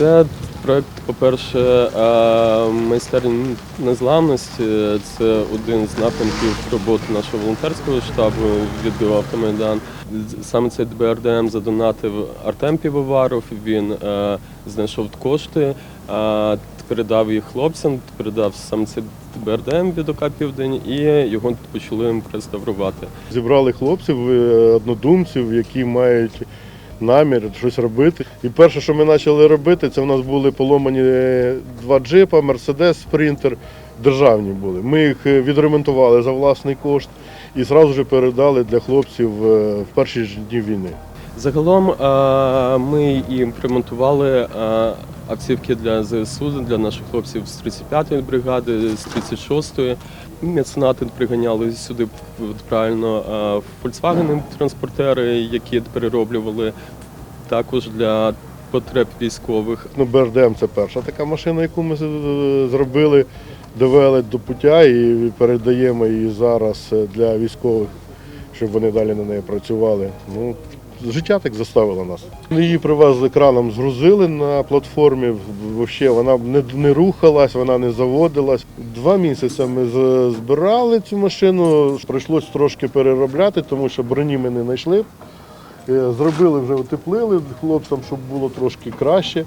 Це проект, по-перше, е, майстерня незламності. Це один з напрямків роботи нашого волонтерського штабу від Автомайдан. Саме цей ДБРДМ задонатив Артем Півоваров. Він е, знайшов кошти, е, передав їх хлопцям, передав саме цей ДБРДМ від ОК Південь і його почали реставрувати. Зібрали хлопців, однодумців, які мають намір щось робити. І перше, що ми почали робити, це в нас були поломані е, два джипа, Мерседес, Спринтер. Державні були. Ми їх е, відремонтували за власний кошт і одразу ж передали для хлопців е, в перші ж дні війни. Загалом е, ми їм ремонтували е, автівки для ЗСУ, для наших хлопців з 35-ї бригади, з 36-ї. Меценати приганяли сюди правильно Volkswagen транспортери, які перероблювали також для потреб військових. Ну, БРДМ це перша така машина, яку ми зробили, довели до пуття і передаємо її зараз е, для військових, щоб вони далі на неї працювали. Ну, життя так заставило нас. Її привезли краном, згрузили на платформі. Взагалі вона не, не рухалась, вона не заводилась. Два місяці ми збирали цю машину. Прийшлось трошки переробляти, тому що броні ми не знайшли. Е, Зробили вже утеплили хлопцям, щоб було трошки краще.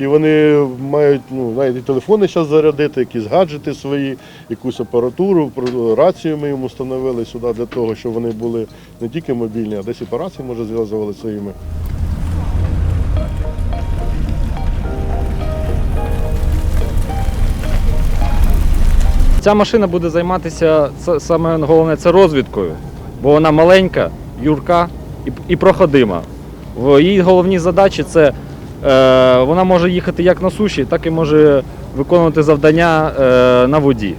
І вони мають ну, навіть телефони зараз зарядити, якісь гаджети свої, якусь апаратуру, рацію ми їм встановили сюди для того, щоб вони були не тільки мобільні, а десь і по рації, може, зв'язували своїми. Ця машина буде займатися саме головне це розвідкою, бо вона маленька, юрка і, проходима. Її головні задачі це вона може їхати як на суші, так і може виконувати завдання е, на воді.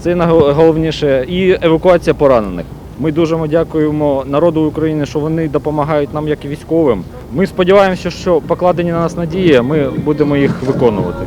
Це найголовніше. І евакуація поранених. Ми дуже дякуємо народу України, що вони допомагають нам як і військовим. Ми сподіваємося, що покладені на нас надії, ми будемо їх виконувати.